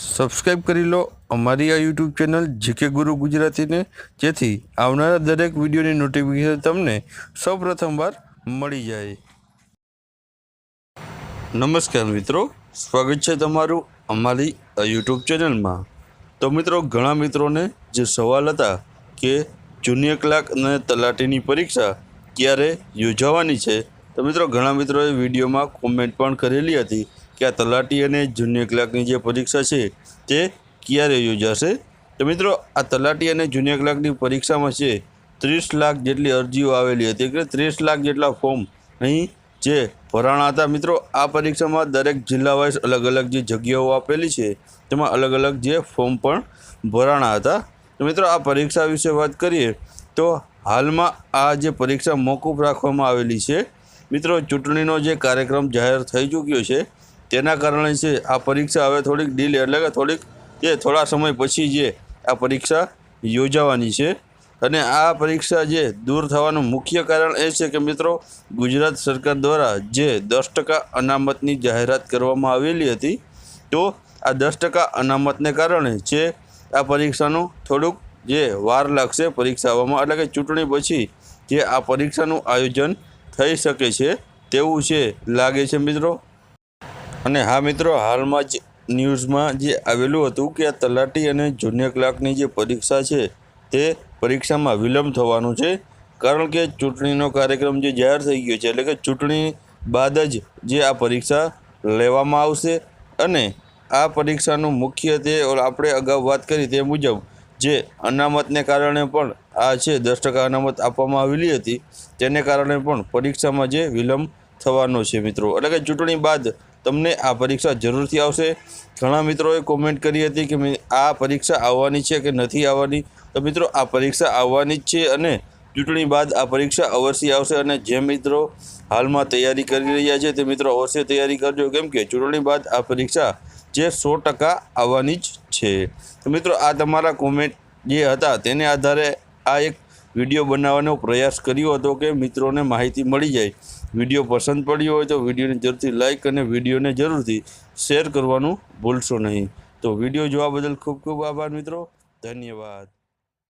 Subscribe કરી લો અમારી આ યુટ્યુબ ચેનલ જીકે ગુરુ ગુજરાતીને. જેથી આવનારા દરેક વિડીયોની નોટિફિકેશન તમને સૌપ્રથમવાર મળી જાય. નમસ્કાર મિત્રો, સ્વાગત છે તમારું અમારી આ યુટ્યુબ ચેનલમાં. તો મિત્રો, ઘણા મિત્રોને જે સવાલ હતા કે જુનિયર ક્લાર્ક અને તલાટીની પરીક્ષા ક્યારે યોજાવાની છે, તો મિત્રો, ઘણા મિત્રોએ વિડીયોમાં કોમેન્ટ પણ કરેલી હતી. કે આ તલાટી અને જુનિયર ક્લાર્કની જે પરીક્ષા છે તે ક્યારે યોજાશે? તો મિત્રો, આ તલાટી અને જુનિયર ક્લાર્કની પરીક્ષામાં છે ત્રીસ લાખ જેટલી અરજીઓ આવેલી હતી. એટલે ત્રીસ લાખ જેટલા ફોર્મ અહીં જે ભરાણા હતા. મિત્રો, આ પરીક્ષામાં દરેક જિલ્લા વાઇઝ અલગ અલગ જે જગ્યાઓ આપેલી છે, તેમાં અલગ અલગ જે ફોર્મ પણ ભરાણા હતા. તો મિત્રો, આ પરીક્ષા વિશે વાત કરીએ તો હાલમાં આ જે પરીક્ષા મોકૂફ રાખવામાં આવેલી છે. મિત્રો, ચૂંટણીનો જે કાર્યક્રમ જાહેર થઈ ચૂક્યો છે તેના કારણે છે, આ પરીક્ષા હવે થોડીક ડીલે એટલે કે થોડીક એ થોડા સમય પછી જે આ પરીક્ષા યોજાવાની છે. અને આ પરીક્ષા જે દૂર થવાનું મુખ્ય કારણ એ છે કે મિત્રો, ગુજરાત સરકાર દ્વારા જે દસ ટકા અનામતની જાહેરાત કરવામાં આવેલી હતી, તો આ દસ ટકા અનામતને કારણે જે આ પરીક્ષાનું થોડુંક જે વાર લાગશે પરીક્ષા આવવામાં, એટલે કે ચૂંટણી પછી જે આ પરીક્ષાનું આયોજન થઈ શકે છે, તેવું છે, લાગે છે મિત્રો? અને હા મિત્રો, હાલમાં જ ન્યૂઝમાં જે આવેલું હતું કે આ તલાટી અને જુનિયર ક્લાર્કની જે પરીક્ષા છે, તે પરીક્ષામાં વિલંબ થવાનું છે. કારણ કે ચૂંટણીનો કાર્યક્રમ જે જાહેર થઈ ગયો છે, એટલે કે ચૂંટણી બાદ જ જે આ પરીક્ષા લેવામાં આવશે અને આ પરીક્ષાનું મુખ્ય તે આપણે અગાઉ વાત કરી તે મુજબ જે અનામતને કારણે પણ આ છે, દસ ટકા અનામત આપવામાં આવેલી હતી, તેને કારણે પણ પરીક્ષામાં જે વિલંબ થવાનો છે મિત્રો. એટલે કે ચૂંટણી બાદ તમને આ પરીક્ષા જરૂરથી આવશે. ઘણા મિત્રોએ કોમેન્ટ કરી હતી કે આ પરીક્ષા આવવાની છે કે નથી આવવાની? તો મિત્રો, આ પરીક્ષા આવવાની જ છે અને ચૂંટણી બાદ આ પરીક્ષા અવશ્ય આવશે અને જે મિત્રો હાલમાં તૈયારી કરી રહ્યા છે તે મિત્રો અવશ્ય તૈયારી કરજો. કેમ કે ચૂંટણી બાદ આ પરીક્ષા જે સો ટકા આવવાની જ છે. તો મિત્રો, આ તમારા કોમેન્ટ જે હતા તેને આધારે આ એક વીડિયો બનાવવાનો પ્રયાસ કર્યો હતો કે મિત્રોને માહિતી મળી જાય. વીડિયો પસંદ પડ્યો હોય તો વિડીયોને જરૂરથી લાઇક અને વિડીયોને જરૂરથી શેર કરવાનું ભૂલશો નહીં. તો વીડિયો જોવા બદલ ખૂબ ખૂબ આભાર મિત્રો. ધન્યવાદ.